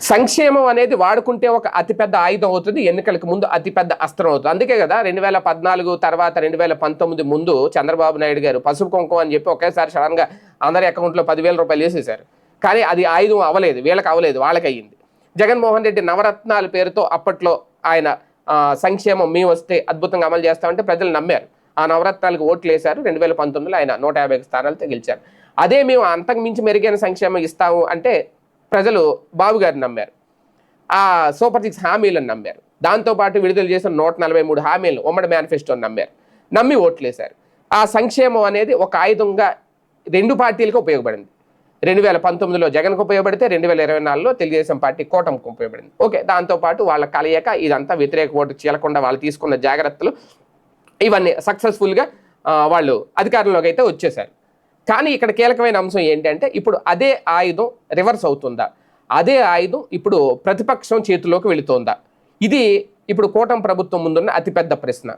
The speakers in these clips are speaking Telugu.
సంక్షేమం అనేది వాడుకుంటే ఒక అతిపెద్ద ఆయుధం అవుతుంది ఎన్నికలకు ముందు అతిపెద్ద అస్త్రం అవుతుంది. అందుకే కదా రెండు వేల పద్నాలుగు తర్వాత రెండు వేల పంతొమ్మిది ముందు చంద్రబాబు నాయుడు గారు పసుపు కుంకుమ అని చెప్పి ఒకేసారి సడన్గా అందరి అకౌంట్లో పదివేల రూపాయలు వేసేశారు. కానీ అది ఆయుధం అవ్వలేదు వీళ్ళకి అవ్వలేదు వాళ్ళకి అయ్యింది జగన్మోహన్ రెడ్డి నవరత్నాల పేరుతో అప్పట్లో ఆయన సంక్షేమం మేము వస్తే అద్భుతంగా అమలు చేస్తామంటే ప్రజలు నమ్మారు. ఆ నవరత్నాలకు ఓట్లు వేశారు రెండు వేల పంతొమ్మిదిలో ఆయన నూట యాభై స్థానాలతో గెలిచారు. అదే మేము అంతకు మించి మెరుగైన సంక్షేమం ఇస్తాము అంటే ప్రజలు బాబు గారిని నమ్మారు. ఆ సూపర్ సిక్స్ హామీలను నమ్మారు. దాంతోపాటు విడుదల చేసిన నూట నలభై మూడు హామీలను ఉమ్మడి మేనిఫెస్టోని నమ్మారు. నమ్మి ఓట్లేశారు. ఆ సంక్షేమం అనేది ఒక ఆయుధంగా రెండు పార్టీలకు ఉపయోగపడింది. రెండు వేల పంతొమ్మిదిలో జగన్కు ఉపయోగపడితే రెండు వేల ఇరవై నాలుగులో తెలుగుదేశం పార్టీ కూటమికి ఉపయోగపడింది. ఓకే దాంతోపాటు వాళ్ళ కలయిక ఇదంతా వ్యతిరేక ఓటు చీలకుండా వాళ్ళు తీసుకున్న జాగ్రత్తలు ఇవన్నీ సక్సెస్ఫుల్గా వాళ్ళు అధికారంలోకి అయితే వచ్చేసారు కానీ ఇక్కడ కీలకమైన అంశం ఏంటంటే ఇప్పుడు అదే ఆయుధం రివర్స్ అవుతుందా? అదే ఆయుధం ఇప్పుడు ప్రతిపక్షం చేతిలోకి వెళుతోందా? ఇది ఇప్పుడు కూటమి ప్రభుత్వం ముందున్న అతిపెద్ద ప్రశ్న.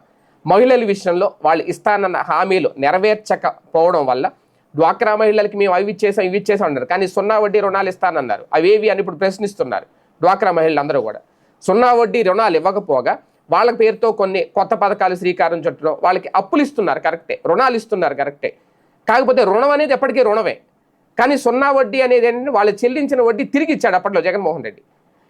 మహిళల విషయంలో వాళ్ళు ఇస్తానన్న హామీలు నెరవేర్చకపోవడం వల్ల డ్వాక్రా మహిళలకి మేము అవి ఇచ్చేసాం ఇవి ఇచ్చేసాం అన్నారు. కానీ సున్నా వడ్డీ రుణాలు ఇస్తానన్నారు. అవేవి అని ఇప్పుడు ప్రశ్నిస్తున్నారు డ్వాక్రా మహిళలు అందరూ కూడా. సున్నా వడ్డీ రుణాలు ఇవ్వకపోగా వాళ్ళ పేరుతో కొన్ని కొత్త పథకాలు శ్రీకారం చుట్టడం వాళ్ళకి అప్పులు ఇస్తున్నారు కరెక్టే రుణాలు ఇస్తున్నారు కరెక్టే. కాకపోతే రుణం అనేది ఎప్పటికీ రుణమే. కానీ సున్నా వడ్డీ అనేది ఏంటంటే వాళ్ళు చెల్లించిన వడ్డీ తిరిగి ఇచ్చాడు అప్పట్లో జగన్మోహన్ రెడ్డి.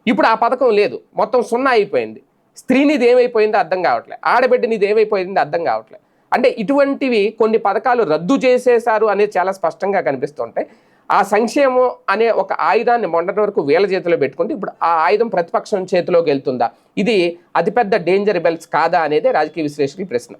ఇప్పుడు ఆ పథకం లేదు. మొత్తం సున్నా అయిపోయింది. స్త్రీనిది ఏమైపోయిందో అర్థం కావట్లే. ఆడబిడ్డనిది ఏమైపోయిందో అర్థం కావట్లే. అంటే ఇటువంటివి కొన్ని పథకాలు రద్దు చేసేశారు అనేది చాలా స్పష్టంగా కనిపిస్తుంటాయి ఆ సంక్షేమం అనే ఒక ఆయుధాన్ని మొన్నటి వరకు వేల చేతిలో పెట్టుకుంటే ఇప్పుడు ఆ ఆయుధం ప్రతిపక్షం చేతిలోకి వెళ్తుందా? ఇది అతిపెద్ద డేంజర్ బెల్స్ కాదా అనేది రాజకీయ విశ్లేషకుల ప్రశ్న.